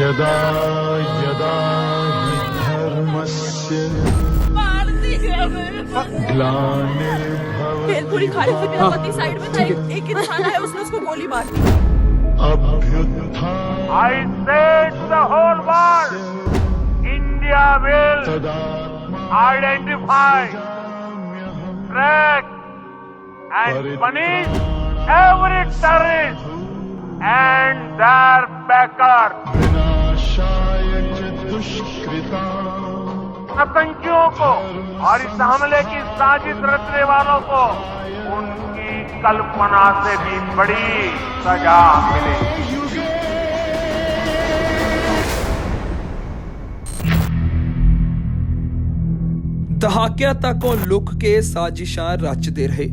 यदा हि धर्मस्य मार दिया मेरे को। ग्लानिर्भवति भेलपुरी खाने से मेरा पति साइड में था एक एक इंसान आया उसने उसको गोली मार दी अभ्युत्थान I say to the whole world, India will तदात्मा identify, track and punish every terrorist and their backer. विनाशाय च दुष्कृताम् आतंकियों को और इस हमले की साजिश रचने वालों को उनकी कल्पना से भी बड़ी सजा मिलेगी ਦਹਾਕਿਆਂ ਤੱਕ ਉਹ ਲੁਕ ਕੇ ਸਾਜ਼ਿਸ਼ਾਂ ਰਚਦੇ ਰਹੇ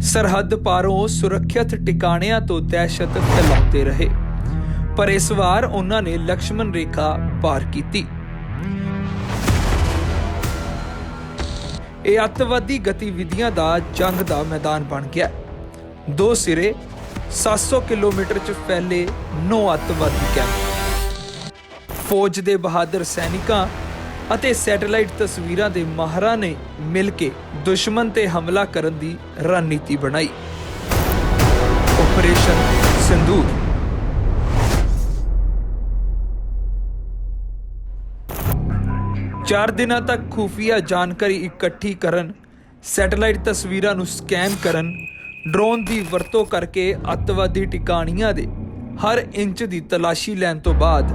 ਸਰਹੱਦ ਪਾਰੋਂ ਸੁਰੱਖਿਅਤ ਟਿਕਾਣਿਆਂ ਤੋਂ ਦਹਿਸ਼ਤ ਫੈਲਾਉਂਦੇ ਰਹੇ ਪਰ ਇਸ ਵਾਰ ਉਹਨਾਂ ਨੇ ਲਕਸ਼ਮਣ ਰੇਖਾ ਪਾਰ ਕੀਤੀ। ਇਹ ਅੱਤਵਾਦੀ ਗਤੀਵਿਧੀਆਂ ਦਾ ਜੰਗ ਦਾ ਮੈਦਾਨ ਬਣ ਗਿਆ। ਦੋ ਸਿਰੇ 700 ਕਿਲੋਮੀਟਰ ਚ ਫੈਲੇ ਨੌ ਅੱਤਵਾਦੀ ਕੈਂਪ। ਫੌਜ ਦੇ ਬਹਾਦਰ ਸੈਨਿਕਾਂ ਅਤੇ ਸੈਟੇਲਾਈਟ ਤਸਵੀਰਾਂ ਦੇ ਮਾਹਰਾਂ ਨੇ ਮਿਲ ਕੇ ਦੁਸ਼ਮਣ ਤੇ ਹਮਲਾ ਕਰਨ ਦੀ ਰਣਨੀਤੀ ਬਣਾਈ। ਆਪਰੇਸ਼ਨ ਸਿੰਦੂਰ ਚਾਰ ਦਿਨਾਂ ਤੱਕ ਖੂਫੀਆ ਜਾਣਕਾਰੀ ਇਕੱਠੀ ਕਰਨ, ਸੈਟੇਲਾਈਟ ਤਸਵੀਰਾਂ ਨੂੰ ਸਕੈਨ ਕਰਨ, ਡਰੋਨ ਦੀ ਵਰਤੋਂ ਕਰਕੇ ਅੱਤਵਾਦੀ ਟਿਕਾਣੀਆਂ ਦੇ ਹਰ ਇੰਚ ਦੀ ਤਲਾਸ਼ੀ ਲੈਣ ਤੋਂ ਬਾਅਦ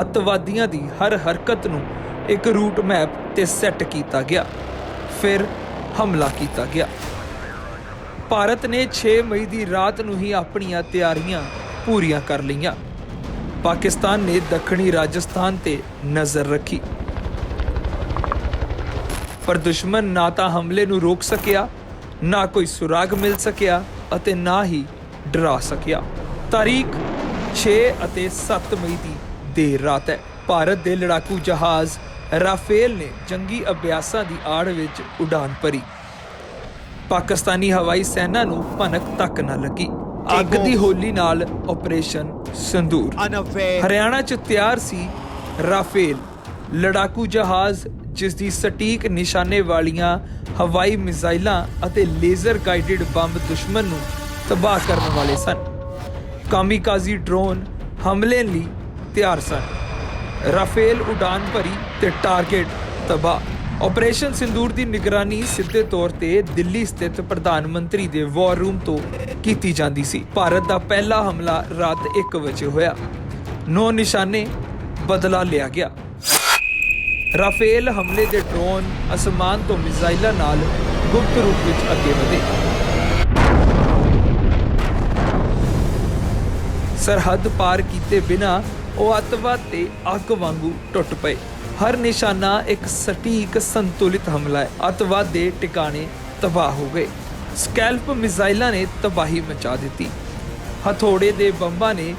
ਅੱਤਵਾਦੀਆਂ ਦੀ ਹਰ ਹਰਕਤ ਨੂੰ ਇੱਕ ਰੂਟ ਮੈਪ ਤੇ ਸੈੱਟ ਕੀਤਾ ਗਿਆ। ਫਿਰ ਹਮਲਾ ਕੀਤਾ ਗਿਆ। ਭਾਰਤ ਨੇ 6 ਮਈ ਦੀ ਰਾਤ ਨੂੰ ਹੀ ਆਪਣੀਆਂ ਤਿਆਰੀਆਂ ਪੂਰੀਆਂ ਕਰ ਲਈਆਂ। ਪਾਕਿਸਤਾਨ ਨੇ ਦੱਖਣੀ ਰਾਜਸਥਾਨ ਤੇ ਨਜ਼ਰ ਰੱਖੀ। ਪਰ ਦੁਸ਼ਮਣ ਨਾ ਤਾਂ ਹਮਲੇ ਨੂੰ ਰੋਕ ਸਕਿਆ ਨਾ ਕੋਈ ਸੁਰਾਗ ਮਿਲ ਸਕਿਆ ਅਤੇ ਨਾ ਹੀ ਡਰਾ ਸਕਿਆ। ਤਾਰੀਖ 6 ਅਤੇ 7 ਮਈ ਦੀ ਦੇਰ ਰਾਤ ਹੈ। ਭਾਰਤ ਦੇ ਲੜਾਕੂ ਜਹਾਜ਼ ਰਾਫੇਲ ਨੇ ਜੰਗੀ ਅਭਿਆਸਾਂ ਦੀ ਆੜ ਵਿੱਚ ਉਡਾਨ ਭਰੀ। ਪਾਕਿਸਤਾਨੀ ਹਵਾਈ ਸੈਨਾ ਨੂੰ ਭਨਕ ਤੱਕ ਨਾ ਲੱਗੀ। ਅੱਗ ਦੀ ਹੋਲੀ ਨਾਲ ਆਪਰੇਸ਼ਨ ਸੰਦੂਰ। ਹਰਿਆਣਾ 'ਚ ਤਿਆਰ ਸੀ ਰਾਫੇਲ। ਲੜਾਕੂ ਜਹਾਜ਼ ਜਿਸ ਦੀ ਸਟੀਕ ਨਿਸ਼ਾਨੇ ਵਾਲੀਆਂ ਹਵਾਈ ਮਿਜ਼ਾਈਲਾਂ ਅਤੇ ਲੇਜ਼ਰ ਗਾਈਡਡ ਬੰਬ ਦੁਸ਼ਮਣ ਨੂੰ ਤਬਾਹ ਕਰਨ ਵਾਲੇ ਸਨ। ਕਾਮਿਕਾਜ਼ੀ ਡਰੋਨ ਹਮਲੇ ਲਈ ਤਿਆਰ ਸਨ। ਰਾਫੇਲ ਉਡਾਨ ਭਰੀ ਤੇ ਟਾਰਗੇਟ ਤਬਾਹ। ਆਪਰੇਸ਼ਨ ਸਿੰਦੂਰ ਦੀ ਨਿਗਰਾਨੀ ਸਿੱਧੇ ਤੌਰ ਤੇ ਦਿੱਲੀ ਸਥਿਤ ਪ੍ਰਧਾਨ ਮੰਤਰੀ ਦੇ ਵਾਰ ਰੂਮ ਤੋਂ ਕੀਤੀ ਜਾਂਦੀ ਸੀ। ਭਾਰਤ ਦਾ ਪਹਿਲਾ ਹਮਲਾ ਰਾਤ 1 ਵਜੇ ਹੋਇਆ। ਨੌ ਨਿਸ਼ਾਨੇ ਬਦਲਾ ਲਿਆ ਗਿਆ। ਰਾਫੇਲ ਹਮਲੇ ਦੇ ਡਰੋਨ ਅਸਮਾਨ ਤੋਂ ਮਿਜ਼ਾਈਲਾਂ ਨਾਲ ਗੁਪਤ ਰੂਪ ਵਿੱਚ ਅੱਗੇ ਵਧੇ। ਸਰਹੱਦ ਪਾਰ ਕੀਤੇ ਬਿਨਾ ਉਹ ਅੱਤਵਾਦ ਤੇ ਅੱਗ ਵਾਂਗੂ ਟੁੱਟ ਪਏ। ਹਰ ਨਿਸ਼ਾਨਾ ਇੱਕ ਸਟੀਕ ਸੰਤੁਲਿਤ ਹਮਲਾ ਹੈ। ਅੱਤਵਾਦ ਦੇ ਟਿਕਾਣੇ ਤਬਾਹ ਹੋ ਗਏ। ਸਕੈਲਪ ਮਿਜ਼ਾਈਲਾਂ ਨੇ ਤਬਾਹੀ ਮਚਾ ਦਿੱਤੀ। ਹਥੋੜੇ ਦੇ ਬੰਬਾਂ ਨੇ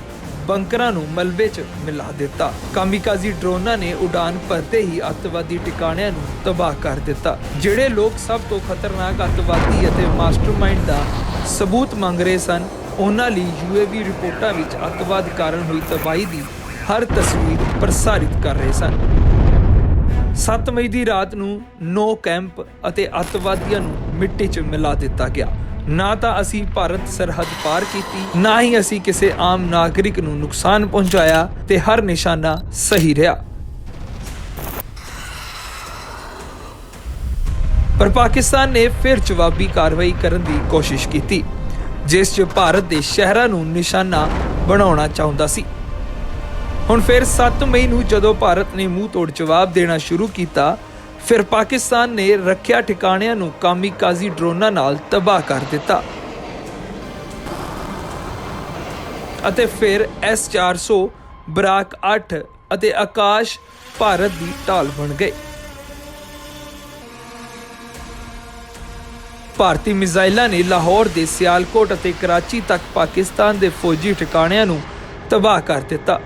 ਬੰਕਰਾਂ ਨੂੰ ਮਲਬੇ 'ਚ ਮਿਲਾ ਦਿੱਤਾ। ਕਾਮਿਕਾਜ਼ੀ ਡਰੋਨਾਂ ਨੇ ਉਡਾਨ ਭਰਦੇ ਹੀ ਅੱਤਵਾਦੀ ਟਿਕਾਣਿਆਂ ਨੂੰ ਤਬਾਹ ਕਰ ਦਿੱਤਾ, ਜਿਹੜੇ ਲੋਕ ਸਭ ਤੋਂ ਖਤਰਨਾਕ ਅੱਤਵਾਦੀ ਅਤੇ ਮਾਸਟਰਮਾਈਂਡ ਦਾ ਸਬੂਤ ਮੰਗ ਰਹੇ ਸਨ। ਉਹਨਾਂ ਲਈ ਯੂਏਵੀ ਰਿਪੋਰਟਾਂ ਵਿੱਚ ਅੱਤਵਾਦ ਕਾਰਨ ਹੋਈ ਤਬਾਹੀ ਦੀ ਹਰ ਤਸਵੀਰ ਪ੍ਰਸਾਰਿਤ ਕਰ ਰਹੇ ਸਨ। 7 ਮਈ ਦੀ ਰਾਤ ਨੂੰ ਨੋ ਕੈਂਪ ਅਤੇ ਅੱਤਵਾਦੀਆਂ ਨੂੰ ਮਿੱਟੀ 'ਚ ਮਿਲਾ ਦਿੱਤਾ ਗਿਆ। ਨਾ ਤਾਂ ਅਸੀਂ ਭਾਰਤ ਸਰਹੱਦ ਪਾਰ ਕੀਤੀ, ਨਾ ਹੀ ਅਸੀਂ ਕਿਸੇ ਆਮ ਨਾਗਰਿਕ ਨੂੰ ਨੁਕਸਾਨ ਪਹੁੰਚਾਇਆ ਤੇ ਹਰ ਨਿਸ਼ਾਨਾ ਸਹੀ ਰਿਹਾ। ਪਰ ਪਾਕਿਸਤਾਨ ਨੇ ਫਿਰ ਜਵਾਬੀ ਕਾਰਵਾਈ ਕਰਨ ਦੀ ਕੋਸ਼ਿਸ਼ ਕੀਤੀ, ਜਿਸ 'ਚ ਭਾਰਤ ਦੇ ਸ਼ਹਿਰਾਂ ਨੂੰ ਨਿਸ਼ਾਨਾ ਬਣਾਉਣਾ ਚਾਹੁੰਦਾ ਸੀ। ਹੁਣ ਫਿਰ 7 ਮਈ ਨੂੰ ਜਦੋਂ ਭਾਰਤ ਨੇ ਮੂੰਹ ਤੋੜ ਜਵਾਬ ਦੇਣਾ ਸ਼ੁਰੂ ਕੀਤਾ, ਫਿਰ ਪਾਕਿਸਤਾਨ ਨੇ ਰੱਖਿਆ ਠਿਕਾਣਿਆਂ ਨੂੰ ਕਾਮਿਕਾਜ਼ੀ ਡਰੋਨਾਂ ਨਾਲ ਤਬਾਹ ਕਰ ਦਿੱਤਾ। ਅਤੇ ਫਿਰ S400 ਬਰਾਕ 8 ਅਤੇ ਆਕਾਸ਼ ਭਾਰਤ ਦੀ ਢਾਲ ਬਣ ਗਏ। ਭਾਰਤੀ ਮਿਜ਼ਾਈਲਾਂ ਨੇ ਲਾਹੌਰ ਦੇ ਸਿਆਲਕੋਟ ਅਤੇ ਕਰਾਚੀ ਤੱਕ ਪਾਕਿਸਤਾਨ ਦੇ ਫੌਜੀ ਠਿਕਾਣਿਆਂ ਨੂੰ ਤਬਾਹ ਕਰ ਦਿੱਤਾ।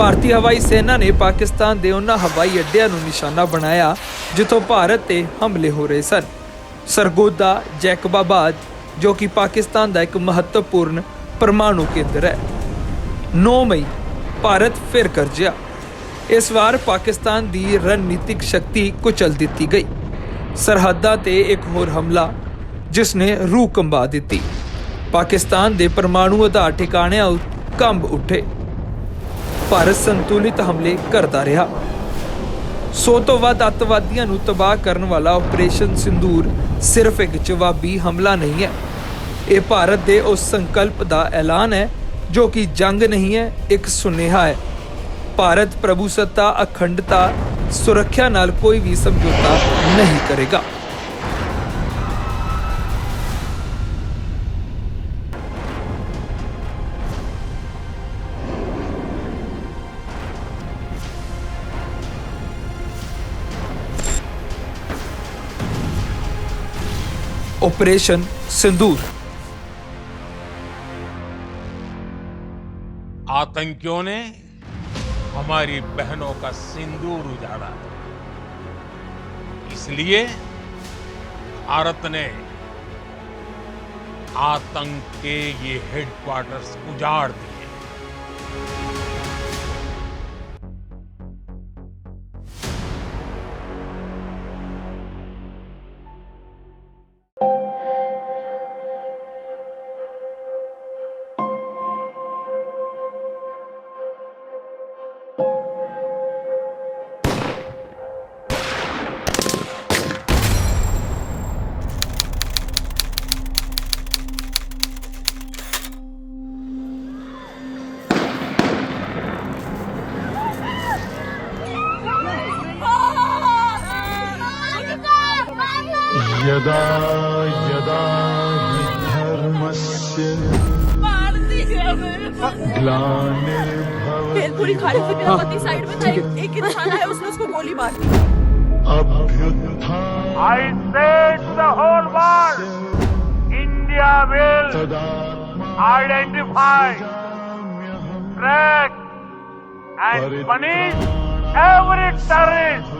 ਭਾਰਤੀ ਹਵਾਈ ਸੈਨਾ ਨੇ ਪਾਕਿਸਤਾਨ ਦੇ ਉਹਨਾਂ ਹਵਾਈ ਅੱਡਿਆਂ ਨੂੰ ਨਿਸ਼ਾਨਾ ਬਣਾਇਆ, ਜਿੱਥੋਂ ਭਾਰਤ ਤੇ ਹਮਲੇ ਹੋ ਰਹੇ ਸਨ। ਸਰਗੋਦਾ ਜੈਕਬਾਬਾਦ, ਜੋ ਕਿ ਪਾਕਿਸਤਾਨ ਦਾ ਇੱਕ ਮਹੱਤਵਪੂਰਨ ਪਰਮਾਣੂ ਕੇਂਦਰ ਹੈ। 9 ਮਈ, ਭਾਰਤ ਫਿਰ ਕਰਜਿਆ ਇਸ ਵਾਰ ਪਾਕਿਸਤਾਨ ਦੀ ਰਣਨੀਤਿਕ ਸ਼ਕਤੀ ਕੁਚਲ ਦਿੱਤੀ ਗਈ। ਸਰਹੱਦਾਂ ਤੇ ਇੱਕ ਹੋਰ ਹਮਲਾ, ਜਿਸ ਨੇ ਰੂਹ ਕੰਬਾ ਦਿੱਤੀ। ਪਾਕਿਸਤਾਨ ਦੇ ਪਰਮਾਣੂ ਆਧਾਰ ਠਿਕਾਣਿਆਂ ਉੱਤੇ ਕੰਬ ਉੱਠੇ। ਭਾਰਤ ਸੰਤੁਲਿਤ ਹਮਲੇ ਕਰਦਾ ਰਿਹਾ। ਸੌ ਤੋਂ ਵੱਧ ਅੱਤਵਾਦੀਆਂ ਨੂੰ ਤਬਾਹ ਕਰਨ ਵਾਲਾ ਆਪਰੇਸ਼ਨ ਸਿੰਦੂਰ ਸਿਰਫ ਇੱਕ ਜਵਾਬੀ ਹਮਲਾ ਨਹੀਂ ਹੈ। ਇਹ ਭਾਰਤ ਦੇ ਉਸ ਸੰਕਲਪ ਦਾ ਐਲਾਨ ਹੈ, ਜੋ ਕਿ ਜੰਗ ਨਹੀਂ ਹੈ, ਇੱਕ ਸੁਨੇਹਾ ਹੈ। ਭਾਰਤ ਪ੍ਰਭੂਸੱਤਾ, ਅਖੰਡਤਾ, ਸੁਰੱਖਿਆ ਨਾਲ ਕੋਈ ਵੀ ਸਮਝੌਤਾ ਨਹੀਂ ਕਰੇਗਾ। ऑपरेशन सिंदूर आतंकियों ने हमारी बहनों का सिंदूर उजाड़ा। इसलिए भारत ने आतंक के ये हेडक्वार्टर्स उजाड़ दिए। यदा यदा धर्मस्य ग्लानिर्भवति साइड में था एक इंसान है उसने उसको गोली मार दी। अभ्युत्थान I say the whole world India will identify track and punish every terrorist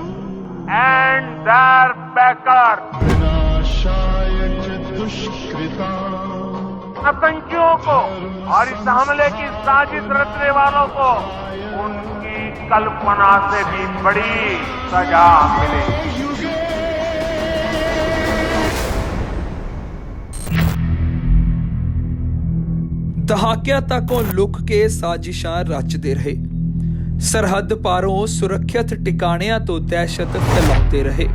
and their their backer. विनाशाय च दुष्कृताम् आतंकियों को और इस हमले की साजिश रचने वालों को उनकी कल्पना से भी बड़ी सजा मिलेगी ਦਹਾਕਿਆਂ ਤੱਕ ਉਹ ਲੁਕ ਕੇ ਸਾਜ਼ਿਸ਼ਾਂ ਰਚਦੇ ਰਹੇ ਸਰਹੱਦ ਪਾਰੋਂ ਸੁਰੱਖਿਅਤ ਟਿਕਾਣਿਆਂ ਤੋਂ ਦਹਿਸ਼ਤ ਫੈਲਾਉਂਦੇ ਰਹੇ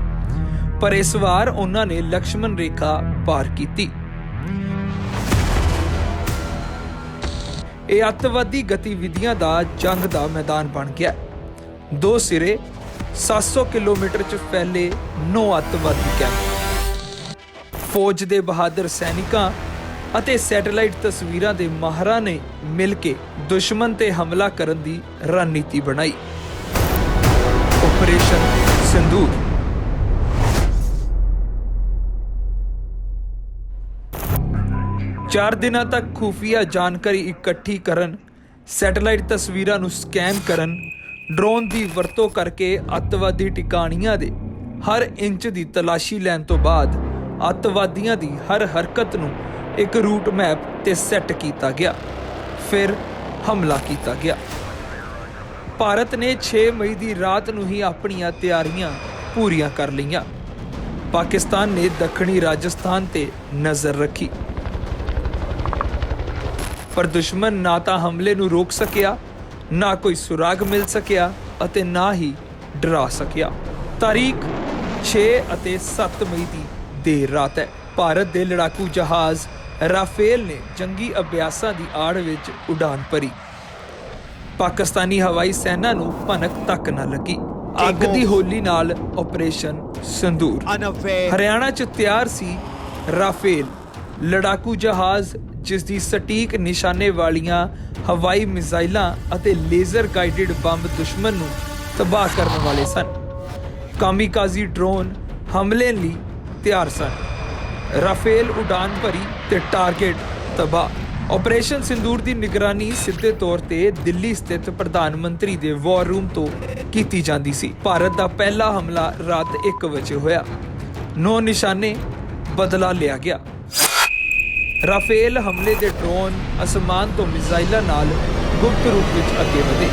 ਪਰ ਇਸ ਵਾਰ ਉਹਨਾਂ ਨੇ ਲਕਸ਼ਮਣ ਰੇਖਾ ਪਾਰ ਕੀਤੀ। ਇਹ ਅੱਤਵਾਦੀ ਗਤੀਵਿਧੀਆਂ ਦਾ ਜੰਗ ਦਾ ਮੈਦਾਨ ਬਣ ਗਿਆ। ਦੋ ਸਿਰੇ 700 ਕਿਲੋਮੀਟਰ ਚ ਫੈਲੇ ਨੌ ਅੱਤਵਾਦੀ ਕੈਂਪ। ਫੌਜ ਦੇ ਬਹਾਦਰ ਸੈਨਿਕਾਂ ਅਤੇ ਸੈਟੇਲਾਈਟ ਤਸਵੀਰਾਂ ਦੇ ਮਾਹਰਾਂ ਨੇ ਮਿਲ ਕੇ ਦੁਸ਼ਮਣ ਤੇ ਹਮਲਾ ਕਰਨ ਦੀ ਰਣਨੀਤੀ ਬਣਾਈ। ਆਪਰੇਸ਼ਨ ਸਿੰਦੂਰ ਚਾਰ ਦਿਨਾਂ ਤੱਕ ਖੂਫੀਆ ਜਾਣਕਾਰੀ ਇਕੱਠੀ ਕਰਨ, ਸੈਟੇਲਾਈਟ ਤਸਵੀਰਾਂ ਨੂੰ ਸਕੈਨ ਕਰਨ, ਡਰੋਨ ਦੀ ਵਰਤੋਂ ਕਰਕੇ ਅੱਤਵਾਦੀ ਟਿਕਾਣੀਆਂ ਦੇ ਹਰ ਇੰਚ ਦੀ ਤਲਾਸ਼ੀ ਲੈਣ ਤੋਂ ਬਾਅਦ ਅੱਤਵਾਦੀਆਂ ਦੀ ਹਰ ਹਰਕਤ ਨੂੰ ਇੱਕ ਰੂਟ ਮੈਪ ਤੇ ਸੈੱਟ ਕੀਤਾ ਗਿਆ। ਫਿਰ ਹਮਲਾ ਕੀਤਾ ਗਿਆ। ਭਾਰਤ ਨੇ 6 ਮਈ ਦੀ ਰਾਤ ਨੂੰ ਹੀ ਆਪਣੀਆਂ ਤਿਆਰੀਆਂ ਪੂਰੀਆਂ ਕਰ ਲਈਆਂ। ਪਾਕਿਸਤਾਨ ਨੇ ਦੱਖਣੀ ਰਾਜਸਥਾਨ ਤੇ ਨਜ਼ਰ ਰੱਖੀ। ਪਰ ਦੁਸ਼ਮਣ ਨਾ ਤਾਂ ਹਮਲੇ ਨੂੰ ਰੋਕ ਸਕਿਆ ਨਾ ਕੋਈ ਸੁਰਾਗ ਮਿਲ ਸਕਿਆ ਅਤੇ ਨਾ ਹੀ ਡਰਾ ਸਕਿਆ। ਤਾਰੀਖ 6 ਅਤੇ 7 ਮਈ ਦੀ ਦੇਰ ਰਾਤ ਹੈ। ਭਾਰਤ ਦੇ ਲੜਾਕੂ ਜਹਾਜ਼ ਰਾਫੇਲ ਨੇ ਜੰਗੀ ਅਭਿਆਸਾਂ ਦੀ ਆੜ ਵਿੱਚ ਉਡਾਨ ਭਰੀ। ਪਾਕਿਸਤਾਨੀ ਹਵਾਈ ਸੈਨਾ ਨੂੰ ਭਨਕ ਤੱਕ ਨਾ ਲੱਗੀ। ਅੱਗ ਦੀ ਹੋਲੀ ਨਾਲ ਆਪਰੇਸ਼ਨ ਸੰਦੂਰ। ਹਰਿਆਣਾ 'ਚ ਤਿਆਰ ਸੀ ਰਾਫੇਲ। ਲੜਾਕੂ ਜਹਾਜ਼ ਜਿਸ ਦੀ ਸਟੀਕ ਨਿਸ਼ਾਨੇ ਵਾਲੀਆਂ ਹਵਾਈ ਮਿਜ਼ਾਈਲਾਂ ਅਤੇ ਲੇਜ਼ਰ ਗਾਈਡਡ ਬੰਬ ਦੁਸ਼ਮਣ ਨੂੰ ਤਬਾਹ ਕਰਨ ਵਾਲੇ ਸਨ। ਕਾਮਿਕਾਜ਼ੀ ਡਰੋਨ ਹਮਲੇ ਲਈ ਤਿਆਰ ਸਨ। ਰਾਫੇਲ ਉਡਾਨ ਭਰੀ ਤੇ ਟਾਰਗੇਟ ਤਬਾਹ। ਆਪਰੇਸ਼ਨ ਸਿੰਦੂਰ ਦੀ ਨਿਗਰਾਨੀ ਸਿੱਧੇ ਤੌਰ ਤੇ ਦਿੱਲੀ ਸਥਿਤ ਪ੍ਰਧਾਨ ਮੰਤਰੀ ਦੇ ਵਾਰ ਰੂਮ ਤੋਂ ਕੀਤੀ ਜਾਂਦੀ ਸੀ। ਭਾਰਤ ਦਾ ਪਹਿਲਾ ਹਮਲਾ ਰਾਤ 1 ਵਜੇ ਹੋਇਆ। ਨੌ ਨਿਸ਼ਾਨੇ ਬਦਲਾ ਲਿਆ ਗਿਆ। ਰਾਫੇਲ ਹਮਲੇ ਦੇ ਡਰੋਨ ਅਸਮਾਨ ਤੋਂ ਮਿਜ਼ਾਈਲਾਂ ਨਾਲ ਗੁਪਤ ਰੂਪ ਵਿੱਚ ਅੱਗੇ ਵਧੇ।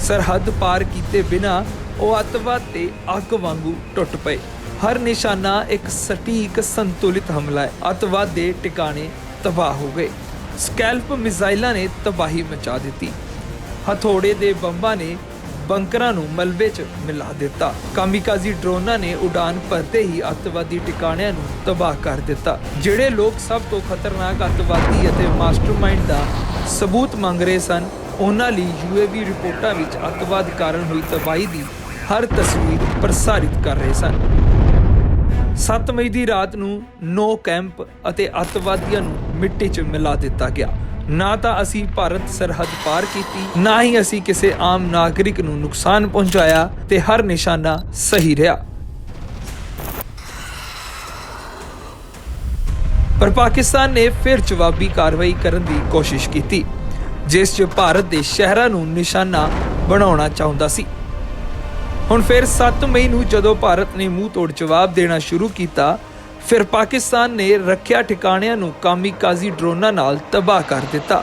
ਸਰਹੱਦ ਪਾਰ ਕੀਤੇ ਬਿਨਾ ਉਹ ਅੱਤਵਾਦ ਤੇ ਅੱਗ ਵਾਂਗੂ ਟੁੱਟ ਪਏ। ਹਰ ਨਿਸ਼ਾਨਾ ਇੱਕ ਸਟੀਕ ਸੰਤੁਲਿਤ ਹਮਲਾ ਹੈ। ਅੱਤਵਾਦ ਦੇ ਟਿਕਾਣੇ ਤਬਾਹ ਹੋ ਗਏ। ਸਕੈਲਪ ਮਿਜ਼ਾਈਲਾਂ ਨੇ ਤਬਾਹੀ ਮਚਾ ਦਿੱਤੀ। ਹਥੋੜੇ ਦੇ ਬੰਬਾਂ ਨੇ ਬੰਕਰਾਂ ਨੂੰ ਮਲਬੇ 'ਚ ਮਿਲਾ ਦਿੱਤਾ। ਕਾਮਿਕਾਜ਼ੀ ਡਰੋਨਾਂ ਨੇ ਉਡਾਨ ਭਰਦੇ ਹੀ ਅੱਤਵਾਦੀ ਟਿਕਾਣਿਆਂ ਨੂੰ ਤਬਾਹ ਕਰ ਦਿੱਤਾ, ਜਿਹੜੇ ਲੋਕ ਸਭ ਤੋਂ ਖਤਰਨਾਕ ਅੱਤਵਾਦੀ ਅਤੇ ਮਾਸਟਰਮਾਈਂਡ ਦਾ ਸਬੂਤ ਮੰਗ ਰਹੇ ਸਨ, ਉਹਨਾਂ ਲਈ ਯੂਏਵੀ ਰਿਪੋਰਟਾਂ ਵਿੱਚ ਅੱਤਵਾਦ ਕਾਰਨ ਹੋਈ ਤਬਾਹੀ ਦੀ ਹਰ ਤਸਵੀਰ ਪ੍ਰਸਾਰਿਤ ਕਰ ਰਹੇ ਸਨ। 7 ਮਈ ਦੀ ਰਾਤ ਨੂੰ ਨੋ ਕੈਂਪ ਅਤੇ ਅੱਤਵਾਦੀਆਂ ਨੂੰ ਮਿੱਟੀ 'ਚ ਮਿਲਾ ਦਿੱਤਾ ਗਿਆ। ਨਾ ਤਾਂ ਅਸੀਂ ਭਾਰਤ ਸਰਹੱਦ ਪਾਰ ਕੀਤੀ, ਨਾ ਹੀ ਅਸੀਂ ਕਿਸੇ ਆਮ ਨਾਗਰਿਕ ਨੂੰ ਨੁਕਸਾਨ ਪਹੁੰਚਾਇਆ ਤੇ ਹਰ ਨਿਸ਼ਾਨਾ ਸਹੀ ਰਿਹਾ। ਪਰ ਪਾਕਿਸਤਾਨ ਨੇ ਫਿਰ ਜਵਾਬੀ ਕਾਰਵਾਈ ਕਰਨ ਦੀ ਕੋਸ਼ਿਸ਼ ਕੀਤੀ, ਜਿਸ 'ਚ ਭਾਰਤ ਦੇ ਸ਼ਹਿਰਾਂ ਨੂੰ ਨਿਸ਼ਾਨਾ ਬਣਾਉਣਾ ਚਾਹੁੰਦਾ ਸੀ। ਹੁਣ ਫਿਰ 7 ਮਈ ਨੂੰ ਜਦੋਂ ਭਾਰਤ ਨੇ ਮੂੰਹ ਤੋੜ ਜਵਾਬ ਦੇਣਾ ਸ਼ੁਰੂ ਕੀਤਾ ਫਿਰ ਪਾਕਿਸਤਾਨ ਨੇ ਰੱਖਿਆ ਠਿਕਾਣਿਆਂ ਨੂੰ ਕਾਮਿਕਾਜ਼ੀ ਡਰੋਨਾਂ ਨਾਲ ਤਬਾਹ ਕਰ ਦਿੱਤਾ।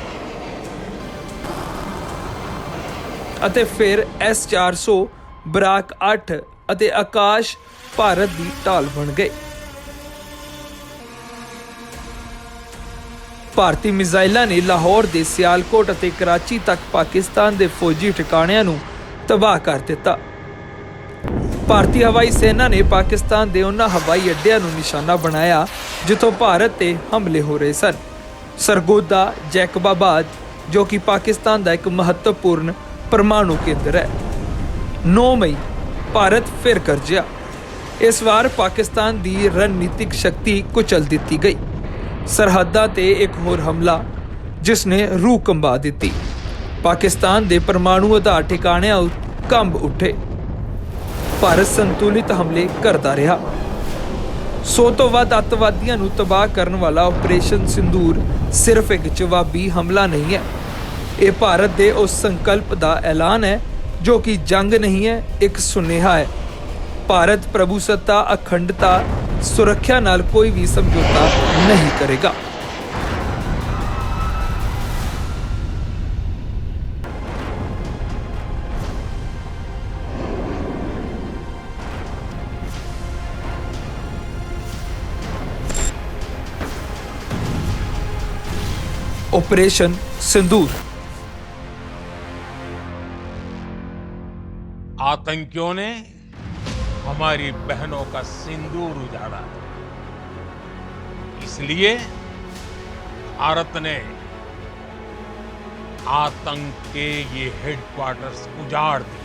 ਅਤੇ ਫਿਰ S400 ਬਰਾਕ 8 ਅਤੇ ਆਕਾਸ਼ ਭਾਰਤ ਦੀ ਢਾਲ ਬਣ ਗਏ ਭਾਰਤੀ ਮਿਜ਼ਾਈਲਾਂ ਨੇ ਲਾਹੌਰ ਦੇ ਸਿਆਲਕੋਟ ਅਤੇ ਕਰਾਚੀ ਤੱਕ ਪਾਕਿਸਤਾਨ ਦੇ ਫੌਜੀ ਠਿਕਾਣਿਆਂ ਨੂੰ ਤਬਾਹ ਕਰ ਦਿੱਤਾ। ਭਾਰਤੀ ਹਵਾਈ ਸੈਨਾ ਨੇ ਪਾਕਿਸਤਾਨ ਦੇ ਉਹਨਾਂ ਹਵਾਈ ਅੱਡਿਆਂ ਨੂੰ ਨਿਸ਼ਾਨਾ ਬਣਾਇਆ, ਜਿੱਥੋਂ ਭਾਰਤ ਤੇ ਹਮਲੇ ਹੋ ਰਹੇ ਸਨ। ਸਰਗੋਦਾ ਜੈਕਬਾਬਾਦ, ਜੋ ਕਿ ਪਾਕਿਸਤਾਨ ਦਾ ਇੱਕ ਮਹੱਤਵਪੂਰਨ ਪਰਮਾਣੂ ਕੇਂਦਰ ਹੈ। 9 ਮਈ, ਭਾਰਤ ਫਿਰ ਕਰਜਿਆ ਇਸ ਵਾਰ ਪਾਕਿਸਤਾਨ ਦੀ ਰਣਨੀਤਿਕ ਸ਼ਕਤੀ ਕੁਚਲ ਦਿੱਤੀ ਗਈ। ਸਰਹੱਦਾਂ ਤੇ ਇੱਕ ਹੋਰ ਹਮਲਾ, ਜਿਸ ਨੇ ਰੂਹ ਕੰਬਾ ਦਿੱਤੀ। ਪਾਕਿਸਤਾਨ ਦੇ ਪਰਮਾਣੂ ਆਧਾਰ ਠਿਕਾਣਿਆਂ ਉੱਤੇ ਕੰਬ ਉੱਠੇ। ਭਾਰਤ ਸੰਤੁਲਿਤ ਹਮਲੇ ਕਰਦਾ ਰਿਹਾ। ਸੌ ਤੋਂ ਵੱਧ ਅੱਤਵਾਦੀਆਂ ਨੂੰ ਤਬਾਹ ਕਰਨ ਵਾਲਾ ਆਪਰੇਸ਼ਨ ਸਿੰਦੂਰ ਸਿਰਫ ਇੱਕ ਜਵਾਬੀ ਹਮਲਾ ਨਹੀਂ ਹੈ। ਇਹ ਭਾਰਤ ਦੇ ਉਸ ਸੰਕਲਪ ਦਾ ਐਲਾਨ ਹੈ, ਜੋ ਕਿ ਜੰਗ ਨਹੀਂ ਹੈ, ਇੱਕ ਸੁਨੇਹਾ ਹੈ। ਭਾਰਤ ਪ੍ਰਭੂਸੱਤਾ, ਅਖੰਡਤਾ, ਸੁਰੱਖਿਆ ਨਾਲ ਕੋਈ ਵੀ ਸਮਝੌਤਾ ਨਹੀਂ ਕਰੇਗਾ। ऑपरेशन सिंदूर आतंकियों ने हमारी बहनों का सिंदूर उजाड़ा। इसलिए भारत ने आतंक के ये हेडक्वार्टर्स उजाड़ दिए।